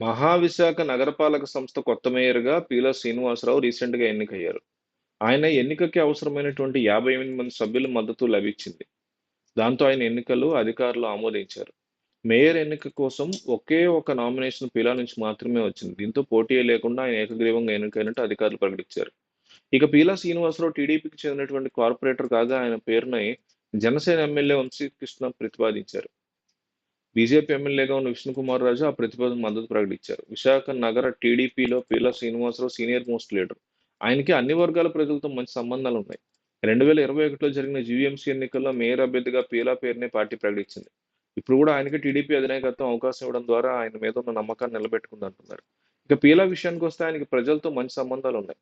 మహావిశాఖ నగరపాలక సంస్థ కొత్త మేయర్‌గా పీలా శ్రీనివాసరావు రీసెంట్‌గా ఎన్నికయ్యారు. ఆయన ఎన్నికకి అవసరమైనటువంటి 58 మంది సభ్యుల మద్దతు లభించింది. దాంతో ఆయన ఎన్నికలు అధికారులు ఆమోదించారు. మేయర్ ఎన్నిక కోసం ఒకే ఒక నామినేషన్ పీలా నుంచి మాత్రమే వచ్చింది. దీంతో పోటీ లేకుండా ఆయన ఏకగ్రీవంగా ఎన్నికైనట్టు అధికారులు ప్రకటించారు. ఇక పీలా శ్రీనివాసరావు టీడీపీకి చెందినటువంటి కార్పొరేటర్ కాగా ఆయన పేరుని జనసేన ఎమ్మెల్యే వంశీకృష్ణ ప్రతిపాదించారు. బీజేపీ ఎమ్మెల్యేగా ఉన్న విష్ణుకుమార్ రాజు ఆ ప్రతిపాదన మద్దతు ప్రకటించారు. విశాఖ నగర టీడీపీలో Peela Srinivasarao senior most leader. ఆయనకి అన్ని వర్గాల ప్రజలతో మంచి సంబంధాలు ఉన్నాయి రెండు వేల ఇరవై ఒకటిలో జరిగిన జీవీఎంసీ ఎన్నికల్లో మేయర్ అభ్యర్థిగా పీలా పేరునే పార్టీ ప్రకటించింది. ఇప్పుడు కూడా ఆయనకి టీడీపీ అధినాయకత్వం అవకాశం ఇవ్వడం ద్వారా ఆయన మీద ఉన్న నమ్మకాన్ని నిలబెట్టుకుందంటున్నారు. ఇక పీలా విషయానికి వస్తే ఆయనకి ప్రజలతో మంచి సంబంధాలు ఉన్నాయి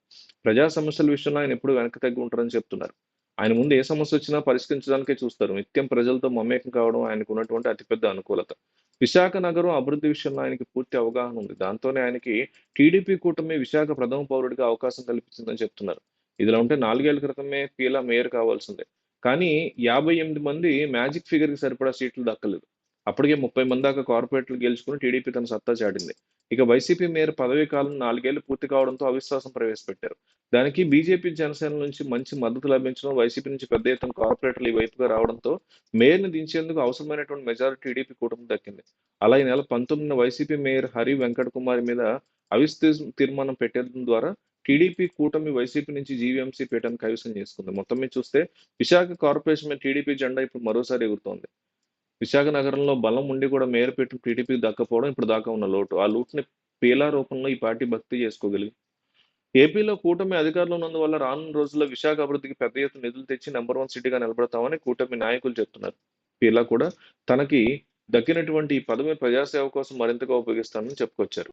ప్రజా సమస్యల విషయంలో ఆయన ఎప్పుడు వెనక్కి తగ్గి ఉంటారని చెప్తున్నారు. ఆయన ముందు ఏ సమస్య వచ్చినా పరిష్కరించడానికే చూస్తారు. నిత్యం ప్రజలతో మమేకం కావడం ఆయనకు ఉన్నటువంటి అతిపెద్ద అనుకూలత. విశాఖ నగరం అభివృద్ధి విషయంలో ఆయనకి పూర్తి అవగాహన ఉంది. దాంతోనే ఆయనకి టీడీపీ కూటమి విశాఖ ప్రథమ పౌరుడిగా అవకాశం కల్పించిందని చెప్తున్నారు. ఇదిలా ఉంటే నాలుగేళ్ళ క్రితమే పీలా మేయర్ కావాల్సిందే. కానీ 58 మంది మ్యాజిక్ ఫిగర్‌కి సరిపడా సీట్లు దక్కలేదు. అప్పటికే 30 మంది దాకా కార్పొరేట్లు గెలుచుకుని టీడీపీ తన సత్తా చాటింది. ఇక వైసీపీ మేయర్ పదవీ కాలం నాలుగేళ్ళు పూర్తి కావడంతో అవిశ్వాసం ప్రవేశపెట్టారు. దానికి బీజేపీ, జనసేన నుంచి మంచి మద్దతు లభించడం, వైసీపీ నుంచి పెద్ద ఎత్తున కార్పొరేటర్లు ఈ వైపుగా రావడంతో మేయర్‌ని దించేందుకు అవసరమైనటువంటి మెజారిటీ టీడీపీ కూటమి దక్కింది. అలా ఈ నెల 19న వైసీపీ మేయర్ హరి వెంకట కుమార్ మీద అవిస్తీ తీర్మానం పెట్టడం ద్వారా టీడీపీ కూటమి వైసీపీ నుంచి జీవీఎంసీ పీఠాన్ని కైవసం చేసుకుంది. మొత్తం మీద చూస్తే విశాఖ కార్పొరేషన్ మీద టీడీపీ జెండా ఇప్పుడు మరోసారి ఎగురుతోంది. విశాఖ నగరంలో బలం ఉండి కూడా మేయర్ పీఠం టీడీపీకి దక్కపోవడం ఇప్పుడు దాకా ఉన్న లోటు. ఆ లోటుని పీలా రూపంలో ఈ పార్టీ భర్తీ చేసుకోగలిగి ఏపీలో కూటమి అధికారంలో ఉన్నందువల్ల రానున్న రోజుల్లో విశాఖ అభివృద్ధికి పెద్ద ఎత్తున నిధులు తెచ్చి నెంబర్ వన్ సిటీగా నిలబడతామని కూటమి నాయకులు చెప్తున్నారు. పీలా కూడా తనకి దక్కినటువంటి ఈ పదవి ప్రజాసేవ కోసం మరింతగా ఉపయోగిస్తానని చెప్పుకొచ్చారు.